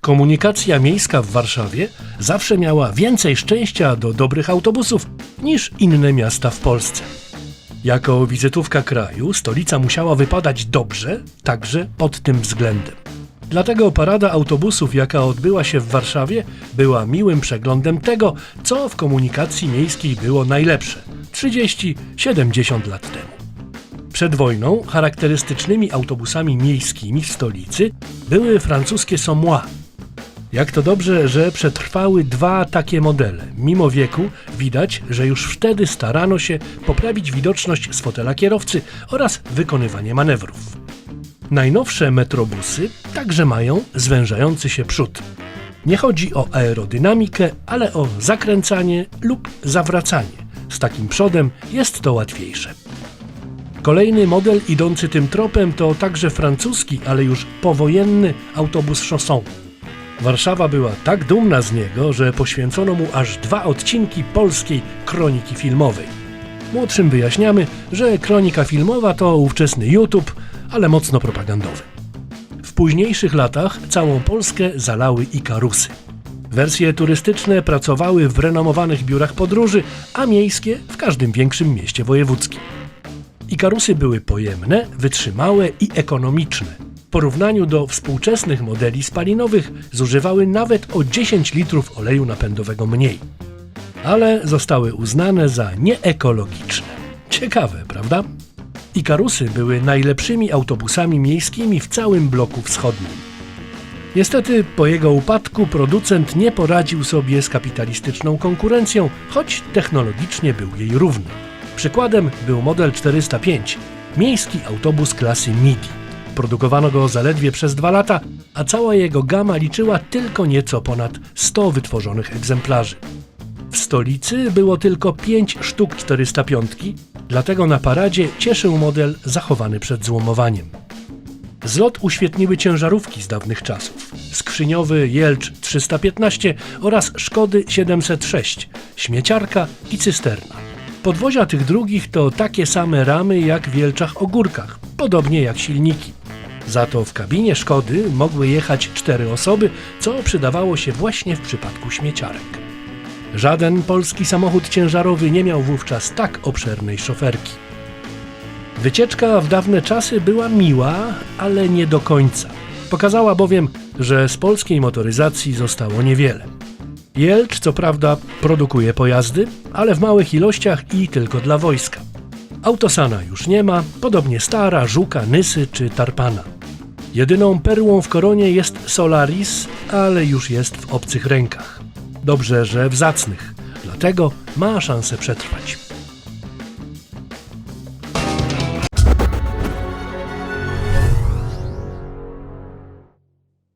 Komunikacja miejska w Warszawie zawsze miała więcej szczęścia do dobrych autobusów niż inne miasta w Polsce. Jako wizytówka kraju, stolica musiała wypadać dobrze, także pod tym względem. Dlatego parada autobusów, jaka odbyła się w Warszawie, była miłym przeglądem tego, co w komunikacji miejskiej było najlepsze 30-70 lat temu. Przed wojną charakterystycznymi autobusami miejskimi w stolicy były francuskie Sommois. Jak to dobrze, że przetrwały dwa takie modele. Mimo wieku widać, że już wtedy starano się poprawić widoczność z fotela kierowcy oraz wykonywanie manewrów. Najnowsze metrobusy także mają zwężający się przód. Nie chodzi o aerodynamikę, ale o zakręcanie lub zawracanie. Z takim przodem jest to łatwiejsze. Kolejny model idący tym tropem to także francuski, ale już powojenny autobus chausson. Warszawa była tak dumna z niego, że poświęcono mu aż dwa odcinki polskiej kroniki filmowej. Młodszym wyjaśniamy, że kronika filmowa to ówczesny YouTube, ale mocno propagandowy. W późniejszych latach całą Polskę zalały Ikarusy. Wersje turystyczne pracowały w renomowanych biurach podróży, a miejskie w każdym większym mieście wojewódzkim. Ikarusy były pojemne, wytrzymałe i ekonomiczne. Porównaniu do współczesnych modeli spalinowych zużywały nawet o 10 litrów oleju napędowego mniej. Ale zostały uznane za nieekologiczne. Ciekawe, prawda? Ikarusy były najlepszymi autobusami miejskimi w całym bloku wschodnim. Niestety po jego upadku producent nie poradził sobie z kapitalistyczną konkurencją, choć technologicznie był jej równy. Przykładem był model 405, miejski autobus klasy MIDI. Produkowano go zaledwie przez dwa lata, a cała jego gama liczyła tylko nieco ponad 100 wytworzonych egzemplarzy. W stolicy było tylko 5 sztuk 405, dlatego na paradzie cieszył model zachowany przed złomowaniem. Zlot uświetniły ciężarówki z dawnych czasów. Skrzyniowy Jelcz 315 oraz Szkody 706, śmieciarka i cysterna. Podwozia tych drugich to takie same ramy jak w Jelczach Ogórkach, podobnie jak silniki. Za to w kabinie Szkody mogły jechać cztery osoby, co przydawało się właśnie w przypadku śmieciarek. Żaden polski samochód ciężarowy nie miał wówczas tak obszernej szoferki. Wycieczka w dawne czasy była miła, ale nie do końca. Pokazała bowiem, że z polskiej motoryzacji zostało niewiele. Jelcz, co prawda, produkuje pojazdy, ale w małych ilościach i tylko dla wojska. Autosana już nie ma, podobnie Stara, Żuka, Nysy czy Tarpana. Jedyną perłą w koronie jest Solaris, ale już jest w obcych rękach. Dobrze, że w zacnych, dlatego ma szansę przetrwać.